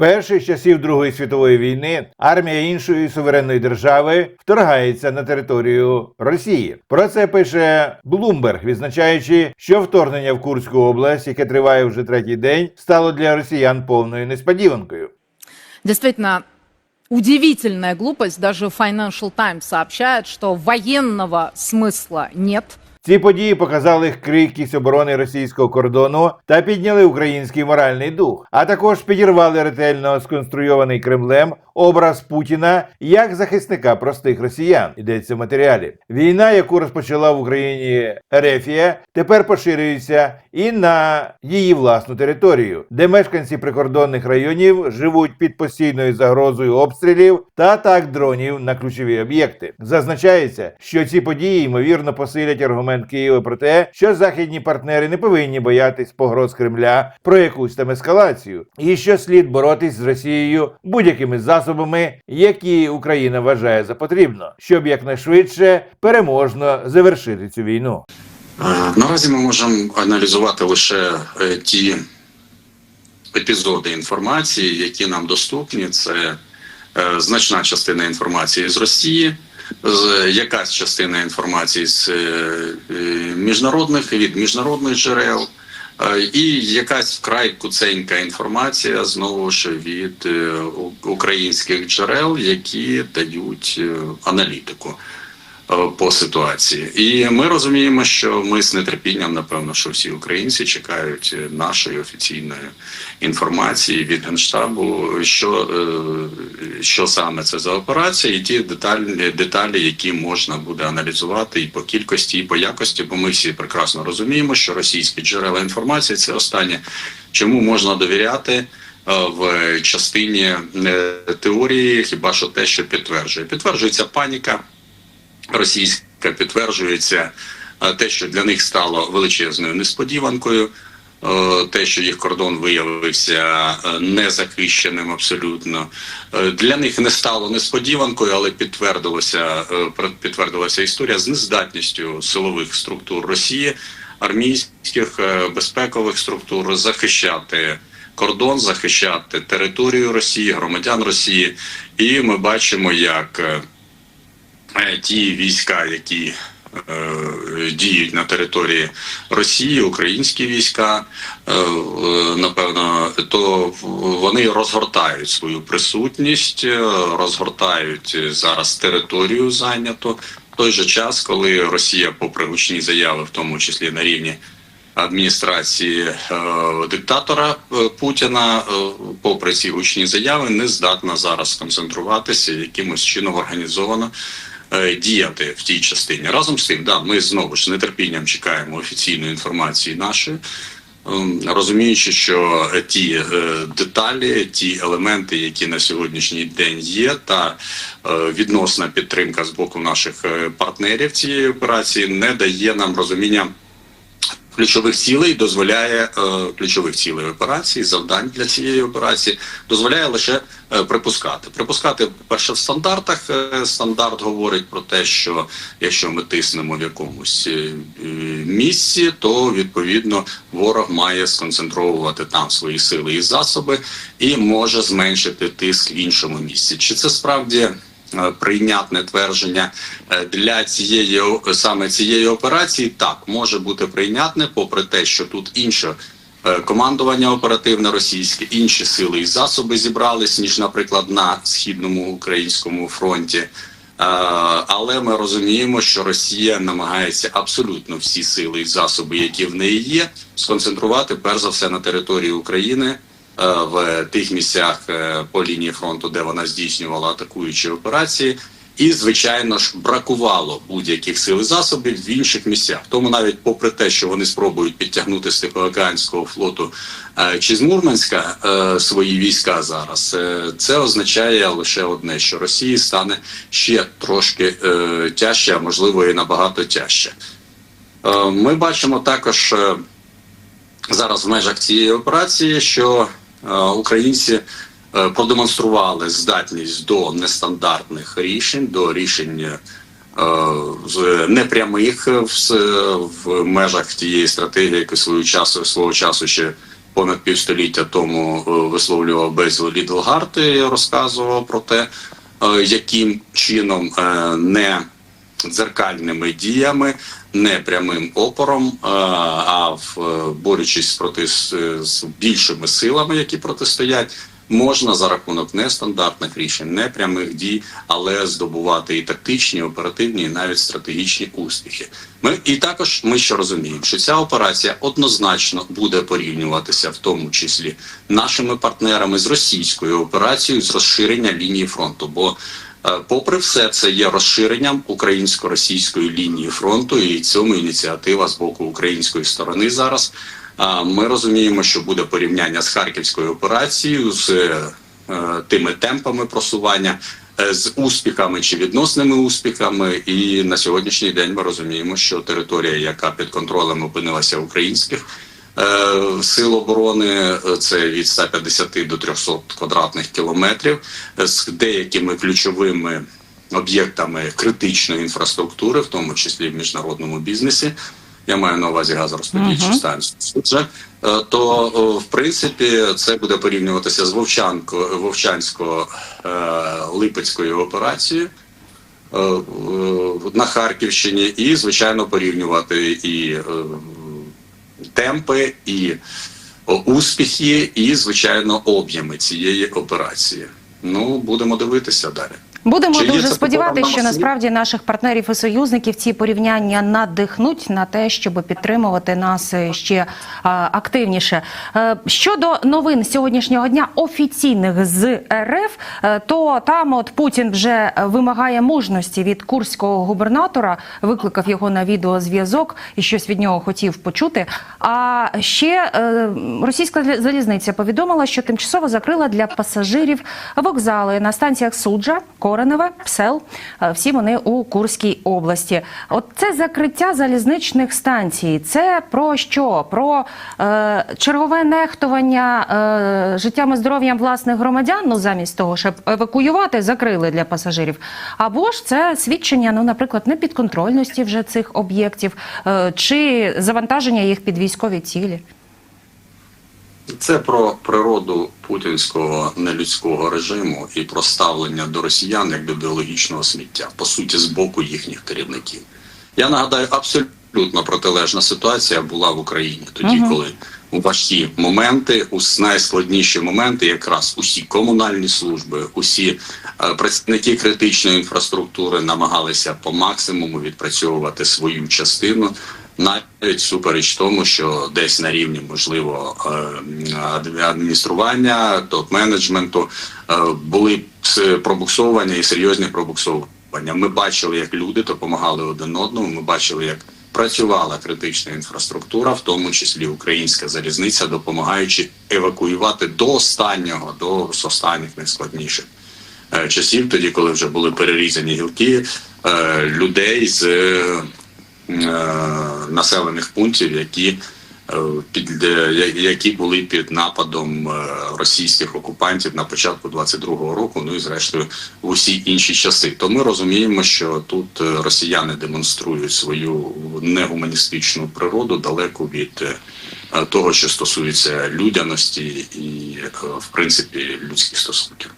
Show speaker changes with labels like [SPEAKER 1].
[SPEAKER 1] Вперше з часів Другої світової війни армія іншої суверенної держави вторгається на територію Росії. Про це пише Блумберг, відзначаючи, що вторгнення в Курську область, яке триває вже третій день, стало для росіян повною несподіванкою.
[SPEAKER 2] Действительно, удивительная глупость. Даже Financial Times сообщает, что военного смысла нет.
[SPEAKER 1] Ці події показали крихкість оборони російського кордону та підняли український моральний дух, а також підірвали ретельно сконструйований Кремлем образ Путіна як захисника простих росіян. Йдеться в матеріалі. Війна, яку розпочала в Україні Ерефія, тепер поширюється і на її власну територію, де мешканці прикордонних районів живуть під постійною загрозою обстрілів та атак дронів на ключові об'єкти. Зазначається, що ці події ймовірно посилять аргумент Києва про те, що західні партнери не повинні боятись погроз Кремля про якусь там ескалацію, і що слід боротись з Росією будь-якими засобами, які Україна вважає за потрібно, щоб якнайшвидше переможно завершити цю війну.
[SPEAKER 3] Наразі ми можемо аналізувати лише е, ті епізоди інформації, які нам доступні. Це е, значна частина інформації з Росії, якась частина інформації з е, міжнародних від міжнародних джерел. Е, І якась вкрай куценька інформація знову ж від е, українських джерел, які дають е, аналітику по ситуації. І ми розуміємо, що ми з нетерпінням, напевно, що всі українці чекають е, нашої офіційної інформації від генштабу, що, е, що саме це за операція, і ті деталі, деталі, які можна буде аналізувати і по кількості, і по якості, бо ми всі прекрасно розуміємо, що російські джерела інформації це останнє, чому можна довіряти. е, В частині е, теорії, хіба що те, що підтверджує, підтверджується паніка, російська підтверджується е, те, що для них стало величезною несподіванкою. е, Те, що їх кордон виявився е, незахищеним абсолютно для них не стало несподіванкою, але підтвердилося підтвердилася історія з нездатністю силових структур Росії, армійських безпекових структур захищати кордон, захищати територію Росії, громадян Росії. І ми бачимо, як ті війська, які е, діють на території Росії, українські війська, е, е, напевно, то вони розгортають свою присутність, е, розгортають зараз територію зайняту. В той же час, коли Росія, попри гучні заяви, в тому числі на рівні адміністрації е, диктатора е, Путіна, е, попри ці гучні заяви, не здатна зараз сконцентруватися якимось чином організовано е, діяти в тій частині. Разом з тим, да, ми знову ж нетерпінням чекаємо офіційної інформації нашої. ем, Розуміючи, що е, ті е, деталі, ті елементи, які на сьогоднішній день є, та е, відносна підтримка з боку наших е, партнерів цієї операції не дає нам розуміння ключових цілей дозволяє е, ключових цілей операції, завдань для цієї операції дозволяє лише е, припускати. Припускати перше в стандартах. Е, стандарт говорить про те, що якщо ми тиснемо в якомусь місці, то відповідно ворог має сконцентровувати там свої сили і засоби і може зменшити тиск в іншому місці. Чи це справді? Е, Прийнятне твердження е, для цієї саме цієї операції так може бути прийнятне, попри те, що тут інше е, командування оперативне російське, інші сили і засоби зібрались ніж, наприклад, на східному українському фронті. Але ми розуміємо, що Росія намагається абсолютно всі сили і засоби, які в неї є, сконцентрувати перш за все на території України в тих місцях е, по лінії фронту, де вона здійснювала атакуючі операції. І, звичайно ж, бракувало будь-яких сил і засобів в інших місцях. Тому навіть попри те, що вони спробують підтягнути з Тихоокеанського флоту е, чи з Мурманська е, свої війська зараз, е, це означає лише одне: що Росії стане ще трошки е, тяжче, а можливо і набагато тяжче. Е, Ми бачимо також е, зараз в межах цієї операції, що е, українці е, продемонстрували здатність до нестандартних рішень, до рішень е, непрямих в, межах тієї стратегії, яку свого часу свого часу ще понад півстоліття тому е, висловлював Безіл Лідлгард і розказував про те, е, яким чином е, не дзеркальними діями, не прямим опором, е, а в е, борючись проти з, з більшими силами, які протистоять. Можна за рахунок нестандартних рішень, непрямих дій, але здобувати і тактичні, і оперативні, і навіть стратегічні успіхи. Ми і також ми ще розуміємо, що ця операція однозначно буде порівнюватися, в тому числі нашими партнерами з російською операцією з розширення лінії фронту. Бо Е, Попри все, це є розширенням українсько-російської лінії фронту, і цьому ініціатива з боку української сторони зараз. Ми розуміємо, що буде порівняння з харківською операцією, з е, тими темпами просування, е, з успіхами чи відносними успіхами. І на сьогоднішній день ми розуміємо, що територія, яка під контролем опинилася українських. Е, Сил оборони е, це від 150 до 300 квадратних кілометрів е, з деякими ключовими об'єктами критичної інфраструктури, в тому числі в міжнародному бізнесі. Я маю на увазі станцію. Отже, е, то в принципі це буде порівнюватися з Вовчанко Вовчансько-Липецькою операцією. е, е, На Харківщині, і звичайно порівнювати і темпи, і успіхи, і звичайно об'єми цієї операції. Ну будемо дивитися далі.
[SPEAKER 4] Будемо
[SPEAKER 3] Чи
[SPEAKER 4] дуже сподіватися, що насправді наших партнерів і союзників ці порівняння надихнуть на те, щоб підтримувати нас е, ще а, активніше. Е, Щодо новин сьогоднішнього дня офіційних з РФ, е, то там от Путін вже вимагає мужності від курського губернатора, викликав його на відеозв'язок і щось від нього хотів почути. А ще е, російська залізниця повідомила, що тимчасово закрила для пасажирів вокзали на станціях Суджа, Кореневе, Псел. Е, Всі вони у Курській області. От це закриття залізничних станцій. Це про що? Про е, чергове нехтування е, життям і здоров'ям власних громадян. Ну замість того, щоб евакуювати, закрили для пасажирів. Або ж це свідчення, ну, наприклад, непідконтрольності вже цих об'єктів е, чи завантаження їх під військові цілі.
[SPEAKER 3] Це про природу путінського нелюдського режиму і про ставлення до росіян як до біологічного сміття, по суті, з боку їхніх керівників. Я нагадаю, абсолютно протилежна ситуація була в Україні тоді,
[SPEAKER 4] Мгм.
[SPEAKER 3] коли у важкі моменти, у найскладніші моменти, якраз усі комунальні служби, усі е, працівники критичної інфраструктури намагалися по максимуму відпрацьовувати свою частину. Навіть супереч тому, що десь на рівні можливо е, адміністрування, топ-менеджменту е, були пробуксовування і серйозні пробуксовування. Ми бачили, як люди допомагали один одному. Ми бачили, як працювала критична інфраструктура, в тому числі українська залізниця, допомагаючи евакуювати до останнього, до останніх найскладніших е, часів, тоді, коли вже були перерізані гілки людей з населених пунктів, які е, під е, які були під нападом е, російських окупантів на початку 22-го року, ну і зрештою в усі інші часи. То ми розуміємо, що тут е, росіяни демонструють свою негуманістичну природу далеко від е, того, що стосується людяності і е, в принципі людських стосунків.